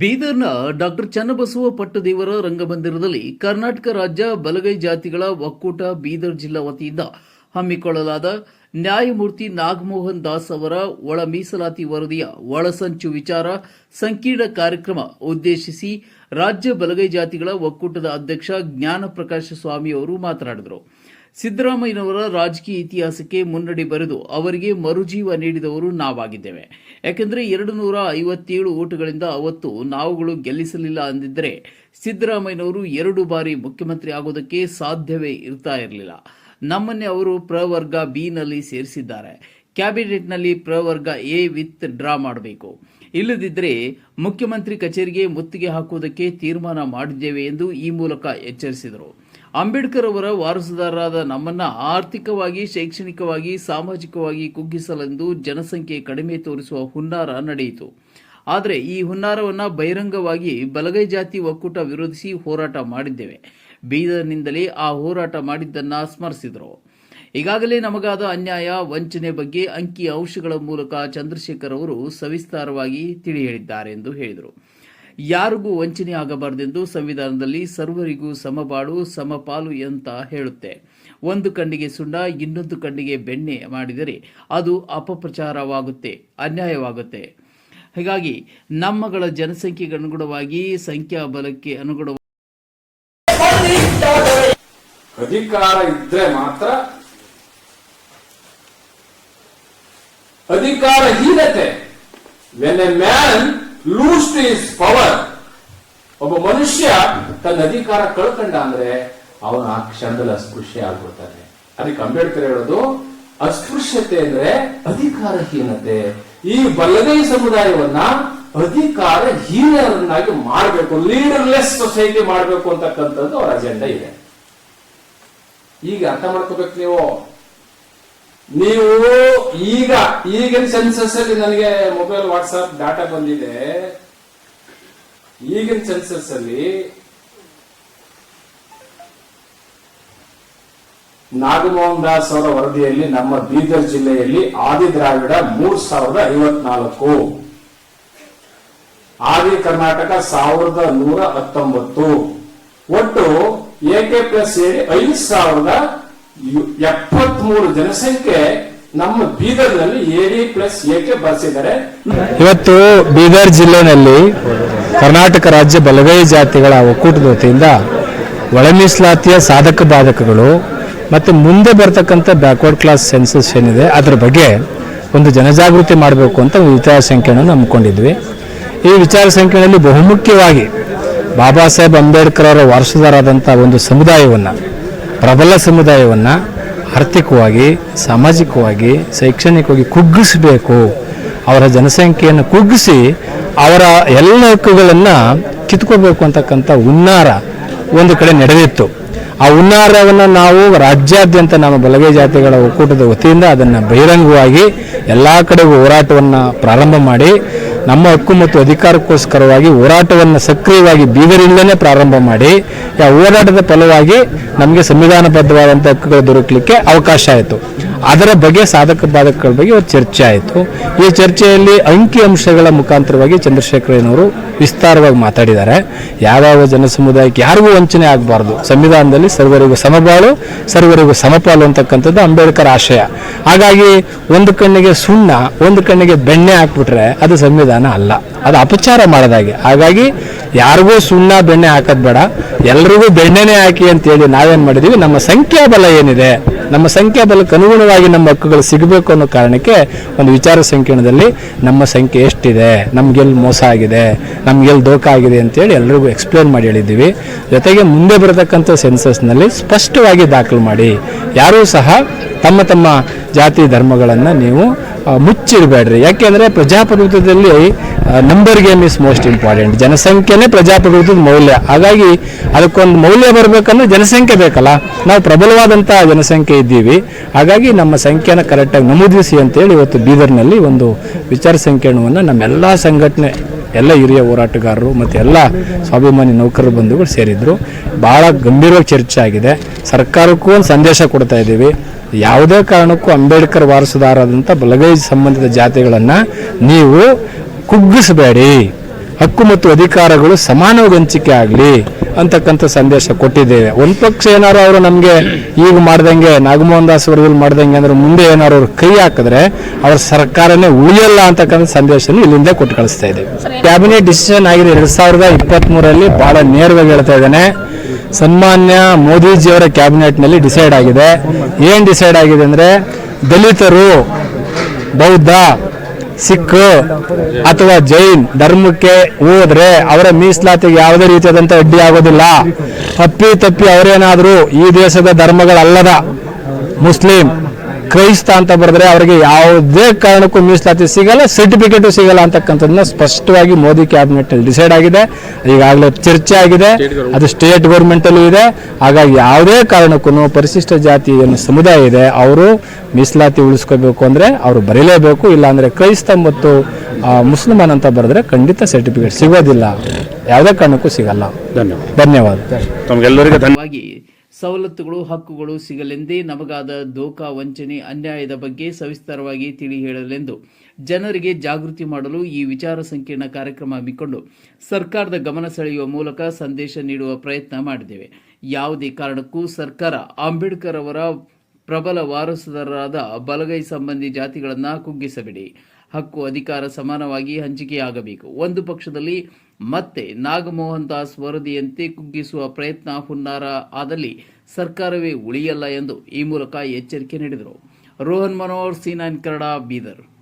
ಬೀದರ್ನ doctor Channabasava ಪಟ್ಟದೇವರ ರಂಗಮಂದಿರದಲ್ಲಿ ಕರ್ನಾಟಕ ರಾಜ್ಯ ಬಲಗೈ ಜಾತಿಗಳ ಒಕ್ಕೂಟ ಬೀದರ್ ಜಿಲ್ಲಾ ವತಿಯಿಂದ ಹಮ್ಮಿಕೊಳ್ಳಲಾದ ನ್ಯಾಯಮೂರ್ತಿ ನಾಗಮೋಹನ್ ದಾಸ್ ಅವರ ಒಳ ಮೀಸಲಾತಿ ವರದಿಯ ಒಳಸಂಚು ವಿಚಾರ ಸಂಕೀರ್ಣ ಕಾರ್ಯಕ್ರಮ ಉದ್ದೇಶಿಸಿ ರಾಜ್ಯ ಬಲಗೈ ಜಾತಿಗಳ ಒಕ್ಕೂಟದ ಅಧ್ಯಕ್ಷ ಜ್ಞಾನ ಪ್ರಕಾಶ ಸ್ವಾಮಿ ಅವರು ಮಾತನಾಡಿದರು. ಸಿದ್ದರಾಮಯ್ಯನವರ ರಾಜಕೀಯ ಇತಿಹಾಸಕ್ಕೆ ಮುನ್ನಡಿ ಬರೆದು ಅವರಿಗೆ ಮರುಜೀವ ನೀಡಿದವರು ನಾವಾಗಿದ್ದೇವೆ. ಯಾಕೆಂದರೆ ಎರಡು ನೂರ ಐವತ್ತೇಳು ಓಟುಗಳಿಂದ ಅವತ್ತು ನಾವುಗಳು ಗೆಲ್ಲಿಸಲಿಲ್ಲ ಅಂದಿದ್ದರೆ ಸಿದ್ದರಾಮಯ್ಯನವರು ಎರಡು ಬಾರಿ ಮುಖ್ಯಮಂತ್ರಿ ಆಗೋದಕ್ಕೆ ಸಾಧ್ಯವೇ ಇರ್ತಾ ಇರಲಿಲ್ಲ. ನಮ್ಮನ್ನೇ ಅವರು ಪ್ರವರ್ಗ ಬಿ ನಲ್ಲಿ ಸೇರಿಸಿದ್ದಾರೆ. ಕ್ಯಾಬಿನೆಟ್ನಲ್ಲಿ ಪ್ರವರ್ಗ ಎ ವಿತ್ ಡ್ರಾ ಮಾಡಬೇಕು. ಇಲ್ಲದಿದ್ದರೆ ಮುಖ್ಯಮಂತ್ರಿ ಕಚೇರಿಗೆ ಮುತ್ತಿಗೆ ಹಾಕುವುದಕ್ಕೆ ತೀರ್ಮಾನ ಮಾಡಿದ್ದೇವೆ ಎಂದು ಈ ಮೂಲಕ ಎಚ್ಚರಿಸಿದರು. ಅಂಬೇಡ್ಕರ್ ಅವರ ವಾರಸುದಾರರಾದ ನಮ್ಮನ್ನ ಆರ್ಥಿಕವಾಗಿ, ಶೈಕ್ಷಣಿಕವಾಗಿ, ಸಾಮಾಜಿಕವಾಗಿ ಕುಗ್ಗಿಸಲೆಂದು ಜನಸಂಖ್ಯೆ ಕಡಿಮೆ ತೋರಿಸುವ ಹುನ್ನಾರ ನಡೆಯಿತು. ಆದರೆ ಈ ಹುನ್ನಾರವನ್ನ ಬಹಿರಂಗವಾಗಿ ಬಲಗೈ ಜಾತಿ ಒಕ್ಕೂಟ ವಿರೋಧಿಸಿ ಹೋರಾಟ ಮಾಡಿದ್ದೇವೆ. ಬೀದರ್ನಿಂದಲೇ ಆ ಹೋರಾಟ ಮಾಡಿದ್ದನ್ನ ಸ್ಮರಿಸಿದರು. ಈಗಾಗಲೇ ನಮಗಾದ ಅನ್ಯಾಯ, ವಂಚನೆ ಬಗ್ಗೆ ಅಂಕಿ ಅಂಶಗಳ ಮೂಲಕ ಚಂದ್ರಶೇಖರ್ ಅವರು ಸವಿಸ್ತಾರವಾಗಿ ತಿಳಿ ಹೇಳಿದ್ದಾರೆ ಎಂದು ಹೇಳಿದರು. ಯಾರಿಗೂ ವಂಚನೆ ಆಗಬಾರದೆಂದು ಸಂವಿಧಾನದಲ್ಲಿ ಸರ್ವರಿಗೂ ಸಮಬಾಳು, ಸಮಪಾಲು ಅಂತ ಹೇಳುತ್ತೆ. ಒಂದು ಕಣ್ಣಿಗೆ ಸುಣ್ಣ, ಇನ್ನೊಂದು ಕಣ್ಣಿಗೆ ಬೆಣ್ಣೆ ಮಾಡಿದರೆ ಅದು ಅಪಪ್ರಚಾರವಾಗುತ್ತೆ, ಅನ್ಯಾಯವಾಗುತ್ತೆ. ಹೀಗಾಗಿ ನಮ್ಮಗಳ ಜನಸಂಖ್ಯೆಗೆ ಅನುಗುಣವಾಗಿ ಸಂಖ್ಯಾಬಲಕ್ಕೆ ಅನುಗುಣವಾಗಿ ಅಧಿಕಾರ ಇದ್ರೆ ಮಾತ್ರ ಅಧಿಕಾರಹೀನತೆ. When a man lose to his power ಒಬ್ಬ ಮನುಷ್ಯ ತನ್ನ ಅಧಿಕಾರ ಕಳ್ಕಂಡ ಅಂದ್ರೆ ಅವನು ಆ ಕ್ಷಣದಲ್ಲಿ ಅಸ್ಪೃಶ್ಯ ಆಗ್ಬಿಡ್ತಾನೆ. ಅದಕ್ಕೆ ಅಂಬೇಡ್ಕರ್ ಹೇಳೋದು, ಅಸ್ಪೃಶ್ಯತೆ ಅಂದ್ರೆ ಅಧಿಕಾರಹೀನತೆ. ಈ ಬಲಗೈ ಸಮುದಾಯವನ್ನ ಅಧಿಕಾರಹೀನರನ್ನಾಗಿ ಮಾಡಬೇಕು ಲೀಡರ್ಲೆಸ್ ಸೊಸೈಟಿ ಮಾಡಬೇಕು ಅಂತಕ್ಕಂಥದ್ದು ಅವರ ಅಜೆಂಡಾ ಇದೆ. ಈಗ ಅರ್ಥ ಮಾಡ್ಕೋಬೇಕು ನೀವು? ನೀವು ಈಗ, ಈಗಿನ ಸೆನ್ಸಸ್ ಅಲ್ಲಿ ನನಗೆ ಮೊಬೈಲ್ ವಾಟ್ಸ್ಆಪ್ ಡಾಟಾ ಬಂದಿದೆ. ಈಗಿನ ಸೆನ್ಸಸ್ ಅಲ್ಲಿ ನಾಗಮೋಹನ್ ದಾಸ್ ಅವರ ವರದಿಯಲ್ಲಿ ನಮ್ಮ ಬೀದರ್ ಜಿಲ್ಲೆಯಲ್ಲಿ ಆದಿ ದ್ರಾವಿಡ ಮೂರ್ ಸಾವಿರದ ಐವತ್ನಾಲ್ಕು. ಆದಿ ಕರ್ನಾಟಕ ಸಾವಿರದ ನೂರ ಹತ್ತೊಂಬತ್ತು. ಒಟ್ಟು ಎಕೆ ಪ್ಲಸ್ ಸೇರಿ ಐದು ಸಾವಿರದ ಎಪ್ಪತ್ಮೂರು ಜನಸಂಖ್ಯೆ ನಮ್ಮ ಬೀದರ್ನಲ್ಲಿ ಎಡಿ ಪ್ಲಸ್ ಏಕೆ ಬಳಸಿದ್ದಾರೆ ಇವತ್ತು ಬೀದರ್ ಜಿಲ್ಲೆನಲ್ಲಿ ಕರ್ನಾಟಕ ರಾಜ್ಯ ಬಲಗೈ ಜಾತಿಗಳ ಒಕ್ಕೂಟದ ವತಿಯಿಂದ ಒಳ ಮೀಸಲಾತಿಯ ಸಾಧಕ ಬಾಧಕಗಳು ಮತ್ತು ಮುಂದೆ ಬರ್ತಕ್ಕಂಥ ಬ್ಯಾಕ್ವರ್ಡ್ ಕ್ಲಾಸ್ ಸೆನ್ಸಸ್ ಏನಿದೆ, ಅದರ ಬಗ್ಗೆ ಒಂದು ಜನಜಾಗೃತಿ ಮಾಡಬೇಕು ಅಂತ ಒಂದು ವಿಚಾರ ಸಂಖ್ಯೆಯನ್ನು ಹಮ್ಮಿಕೊಂಡಿದ್ವಿ ಈ ವಿಚಾರ ಸಂಖ್ಯೆಯಲ್ಲಿ ಬಹುಮುಖ್ಯವಾಗಿ ಬಾಬಾ ಸಾಹೇಬ್ ಅಂಬೇಡ್ಕರ್ ಅವರ ವಾರಸುದಾರಾದಂಥ ಒಂದು ಸಮುದಾಯವನ್ನು ಪ್ರಬಲ ಸಮುದಾಯವನ್ನು ಆರ್ಥಿಕವಾಗಿ, ಸಾಮಾಜಿಕವಾಗಿ, ಶೈಕ್ಷಣಿಕವಾಗಿ ಕುಗ್ಗಿಸಬೇಕು. ಅವರ ಜನಸಂಖ್ಯೆಯನ್ನು ಕುಗ್ಗಿಸಿ ಅವರ ಎಲ್ಲ ಹಕ್ಕುಗಳನ್ನು ಕಿತ್ಕೋಬೇಕು ಅಂತಕ್ಕಂಥ ಹುನ್ನಾರ ಒಂದು ಕಡೆ ನಡೆದಿತ್ತು. ಆ ಹುನ್ನಾರವನ್ನು ನಾವು ರಾಜ್ಯಾದ್ಯಂತ ನಮ್ಮ ಬಲಗೈ ಜಾತಿಗಳ ಒಕ್ಕೂಟದ ವತಿಯಿಂದ ಅದನ್ನು ಬಹಿರಂಗವಾಗಿ ಎಲ್ಲ ಕಡೆಗೂ ಹೋರಾಟವನ್ನು ಪ್ರಾರಂಭ ಮಾಡಿ ನಮ್ಮ ಹಕ್ಕು ಮತ್ತು ಅಧಿಕಾರಕ್ಕೋಸ್ಕರವಾಗಿ ಹೋರಾಟವನ್ನು ಸಕ್ರಿಯವಾಗಿ ಬೀದರಿಂದಲೇ ಪ್ರಾರಂಭ ಮಾಡಿ ಆ ಹೋರಾಟದ ಫಲವಾಗಿ ನಮಗೆ ಸಂವಿಧಾನಬದ್ಧವಾದಂಥ ಹಕ್ಕುಗಳು ದೊರಕಲಿಕ್ಕೆ ಅವಕಾಶ ಆಯಿತು. ಅದರ ಬಗ್ಗೆ ಸಾಧಕ ಬಾಧಕಗಳ ಬಗ್ಗೆ ಚರ್ಚೆ ಆಯಿತು. ಈ ಚರ್ಚೆಯಲ್ಲಿ ಅಂಕಿ ಅಂಶಗಳ ಮುಖಾಂತರವಾಗಿ ಚಂದ್ರಶೇಖರಯ್ಯನವರು ವಿಸ್ತಾರವಾಗಿ ಮಾತಾಡಿದ್ದಾರೆ. ಯಾವ್ಯಾವ ಜನ ಸಮುದಾಯಕ್ಕೆ ಯಾರಿಗೂ ವಂಚನೆ ಆಗಬಾರ್ದು. ಸಂವಿಧಾನದಲ್ಲಿ ಸರ್ವರಿಗೂ ಸಮಬಾಳು, ಸರ್ವರಿಗೂ ಸಮಪಾಲು ಅಂತಕ್ಕಂಥದ್ದು ಅಂಬೇಡ್ಕರ್ ಆಶಯ. ಹಾಗಾಗಿ ಒಂದು ಕಣ್ಣಿಗೆ ಸುಣ್ಣ, ಒಂದು ಕಣ್ಣಿಗೆ ಬೆಣ್ಣೆ ಹಾಕ್ಬಿಟ್ರೆ ಅದು ಸಂವಿಧಾನ ಅಲ್ಲ. ಅದು ಅಪಚಾರ ಮಾಡೋದಾಗಿ. ಹಾಗಾಗಿ ಯಾರಿಗೂ ಸುಣ್ಣ ಬೆಣ್ಣೆ ಹಾಕೋದು ಬೇಡ. ಎಲ್ರಿಗೂ ಬೆಣ್ಣೆನೇ ಹಾಕಿ ಅಂತೇಳಿ ನಾವೇನು ಮಾಡಿದೀವಿ? ನಮ್ಮ ಸಂಖ್ಯಾಬಲ ಏನಿದೆ? ನಮ್ಮ ಸಂಖ್ಯಾಬಲಕ್ಕೆ ಅನುಗುಣವಾಗಿ ನಮ್ಮ ಹಕ್ಕುಗಳು ಸಿಗಬೇಕು ಅನ್ನೋ ಕಾರಣಕ್ಕೆ ಒಂದು ವಿಚಾರ ಸಂಕಿರಣದಲ್ಲಿ ನಮ್ಮ ಸಂಖ್ಯೆ ಎಷ್ಟಿದೆ? ನಮಗೆಲ್ಲಿ ಮೋಸ ಆಗಿದೆ? ನಮಗೆಲ್ಲಿ ದೋಖ ಆಗಿದೆ ಅಂತೇಳಿ ಎಲ್ರಿಗೂ ಎಕ್ಸ್ಪ್ಲೇನ್ ಮಾಡಿ ಹೇಳಿದ್ದೀವಿ. ಜೊತೆಗೆ ಮುಂದೆ ಬರತಕ್ಕಂಥ ಸೆನ್ಸಸ್ನಲ್ಲಿ ಸ್ಪಷ್ಟವಾಗಿ ದಾಖಲು ಮಾಡಿ. ಯಾರೂ ಸಹ ತಮ್ಮ ತಮ್ಮ ಜಾತಿ ಧರ್ಮಗಳನ್ನು ನೀವು ಮುಚ್ಚಿಡಬೇಡ್ರಿ ಯಾಕೆಂದರೆ ಪ್ರಜಾಪ್ರಭುತ್ವದಲ್ಲಿ number game is most important ಜನಸಂಖ್ಯೆನೇ ಪ್ರಜಾಪ್ರಭುತ್ವದ ಮೌಲ್ಯ. ಹಾಗಾಗಿ ಅದಕ್ಕೊಂದು ಮೌಲ್ಯ ಬರಬೇಕಂದ್ರೆ ಜನಸಂಖ್ಯೆ ಬೇಕಲ್ಲ. ನಾವು ಪ್ರಬಲವಾದಂಥ ಜನಸಂಖ್ಯೆ ಇದ್ದೀವಿ. ಹಾಗಾಗಿ ನಮ್ಮ ಸಂಖ್ಯೆನ ಕರೆಕ್ಟಾಗಿ ನಮೂದಿಸಿ ಅಂತೇಳಿ ಇವತ್ತು ಬೀದರ್ನಲ್ಲಿ ಒಂದು ವಿಚಾರ ಸಂಕಿರಣವನ್ನು ನಮ್ಮೆಲ್ಲ ಸಂಘಟನೆ, ಎಲ್ಲ ಹಿರಿಯ ಹೋರಾಟಗಾರರು ಮತ್ತು ಎಲ್ಲ ಸ್ವಾಭಿಮಾನಿ ನೌಕರರ ಬಂಧುಗಳು ಸೇರಿದ್ರು. ಭಾಳ ಗಂಭೀರವಾಗಿ ಚರ್ಚೆ ಆಗಿದೆ. ಸರ್ಕಾರಕ್ಕೂ ಒಂದು ಸಂದೇಶ ಕೊಡ್ತಾ ಇದ್ದೀವಿ. ಯಾವುದೇ ಕಾರಣಕ್ಕೂ ಅಂಬೇಡ್ಕರ್ ವಾರಸುದಾರಾದಂಥ ಬಲಗೈ ಸಂಬಂಧಿತ ಜಾತಿಗಳನ್ನು ನೀವು ಕುಗ್ಗಿಸಬೇಡಿ. ಹಕ್ಕು ಮತ್ತು ಅಧಿಕಾರಗಳು ಸಮಾನವಾಗಿ ಹಂಚಿಕೆ ಆಗಲಿ ಅಂತಕ್ಕಂಥ ಸಂದೇಶ ಕೊಟ್ಟಿದ್ದೇವೆ. ಒಂದು ಪಕ್ಷ ಏನಾರು ಅವರು ನಮಗೆ ಈಗ ಮಾಡ್ದಂಗೆ ನಾಗಮೋಹನ್ ದಾಸ್ ಅವರು ಮಾಡ್ದಂಗೆ ಅಂದ್ರೆ ಮುಂದೆ ಏನಾರು ಅವ್ರು ಕೈ ಹಾಕಿದ್ರೆ ಅವ್ರ ಸರ್ಕಾರನೇ ಉಳಿಯಲ್ಲ ಅಂತಕ್ಕಂಥ ಸಂದೇಶ ಇಲ್ಲಿಂದ ಕೊಟ್ಟು ಕಳಿಸ್ತಾ ಇದೆ ಕ್ಯಾಬಿನೆಟ್ ಡಿಸಿಷನ್ ಆಗಿದೆ. ಎರಡು ಸಾವಿರದ ಇಪ್ಪತ್ತ್ ಭಾಳ ನೇರವಾಗಿ ಹೇಳ್ತಾ ಇದ್ದಾನೆ. ಸನ್ಮಾನ್ಯ ಮೋದಿಜಿಯವರ ಕ್ಯಾಬಿನೆಟ್ನಲ್ಲಿ ಡಿಸೈಡ್ ಆಗಿದೆ. ಏನು ಡಿಸೈಡ್ ಆಗಿದೆ ಅಂದ್ರೆ ದಲಿತರು, ಬೌದ್ಧ, ಸಿಖ್ ಅಥವಾ ಜೈನ್ ಧರ್ಮಕ್ಕೆ ಹೋದ್ರೆ ಅವರ ಮೀಸಲಾತಿಗೆ ಯಾವುದೇ ರೀತಿಯಾದಂಥ ಅಡ್ಡಿ ಆಗೋದಿಲ್ಲ. ತಪ್ಪಿ ತಪ್ಪಿ ಅವರೇನಾದರೂ ಈ ದೇಶದ ಧರ್ಮಗಳಲ್ಲದ ಮುಸ್ಲಿಂ ಕ್ರೈಸ್ತ ಅಂತ ಬರೆದ್ರೆ ಅವರಿಗೆ ಯಾವುದೇ ಕಾರಣಕ್ಕೂ ಮೀಸಲಾತಿ ಸಿಗಲ್ಲ ಸರ್ಟಿಫಿಕೇಟು ಸಿಗಲ್ಲ ಅಂತಕ್ಕಂಥದ್ದನ್ನ ಸ್ಪಷ್ಟವಾಗಿ ಮೋದಿ ಕ್ಯಾಬಿನೆಟ್ ಅಲ್ಲಿ ಡಿಸೈಡ್ ಆಗಿದೆ. ಈಗಾಗಲೇ ಚರ್ಚೆ ಆಗಿದೆ. ಅದು ಸ್ಟೇಟ್ ಗೌರ್ಮೆಂಟಲ್ಲೂ ಇದೆ. ಹಾಗಾಗಿ ಯಾವುದೇ ಕಾರಣಕ್ಕೂ ಪರಿಶಿಷ್ಟ ಜಾತಿ ಏನು ಸಮುದಾಯ ಇದೆ ಅವರು ಮೀಸಲಾತಿ ಉಳಿಸ್ಕೋಬೇಕು ಅಂದ್ರೆ ಅವರು ಬರೀಲೇಬೇಕು. ಇಲ್ಲಾಂದರೆ ಕ್ರೈಸ್ತ ಮತ್ತು ಮುಸ್ಲಿಮಾನ್ ಅಂತ ಬರೆದ್ರೆ ಖಂಡಿತ ಸರ್ಟಿಫಿಕೇಟ್ ಸಿಗೋದಿಲ್ಲ. ಯಾವುದೇ ಕಾರಣಕ್ಕೂ ಸಿಗಲ್ಲ. ಧನ್ಯವಾದ. ಧನ್ಯವಾದ. ತಮಗೆಲ್ಲರಿಗೂ ಧನ್ಯವಾದ. ವಾಗಿ ಸವಲತ್ತುಗಳು, ಹಕ್ಕುಗಳು ಸಿಗಲೆಂದೇ ನಮಗಾದ ದೋಖಾ ವಂಚನೆ ಅನ್ಯಾಯದ ಬಗ್ಗೆ ಸವಿಸ್ತಾರವಾಗಿ ತಿಳಿ ಹೇಳಲೆಂದು ಜನರಿಗೆ ಜಾಗೃತಿ ಮಾಡಲು ಈ ವಿಚಾರ ಸಂಕಿರಣ ಕಾರ್ಯಕ್ರಮ ಹಮ್ಮಿಕೊಂಡು ಸರ್ಕಾರದ ಗಮನ ಸೆಳೆಯುವ ಮೂಲಕ ಸಂದೇಶ ನೀಡುವ ಪ್ರಯತ್ನ ಮಾಡಿದ್ದೇವೆ. ಯಾವುದೇ ಕಾರಣಕ್ಕೂ ಸರ್ಕಾರ ಅಂಬೇಡ್ಕರ್ ಅವರ ಪ್ರಬಲ ವಾರಸುದಾರರಾದ ಬಲಗೈ ಸಂಬಂಧಿ ಜಾತಿಗಳನ್ನು ಕುಗ್ಗಿಸಬೇಡಿ. ಹಕ್ಕು ಅಧಿಕಾರ ಸಮಾನವಾಗಿ ಹಂಚಿಕೆಯಾಗಬೇಕು. ಒಂದು ಪಕ್ಷದಲ್ಲಿ ಮತ್ತೆ ನಾಗಮೋಹನ್ ದಾಸ್ ವರದಿಯಂತೆ ಕುಗ್ಗಿಸುವ ಪ್ರಯತ್ನ ಹುನ್ನಾರ ಆದಲ್ಲಿ ಸರ್ಕಾರವೇ ಉಳಿಯಲ್ಲ ಎಂದು ಈ ಮೂಲಕ ಎಚ್ಚರಿಕೆ ನೀಡಿದರು. ರೋಹನ್ ಮನೋಹರ್ ಸಿ ಕರಡಾ ಕನ್ನಡ ಬೀದರ್.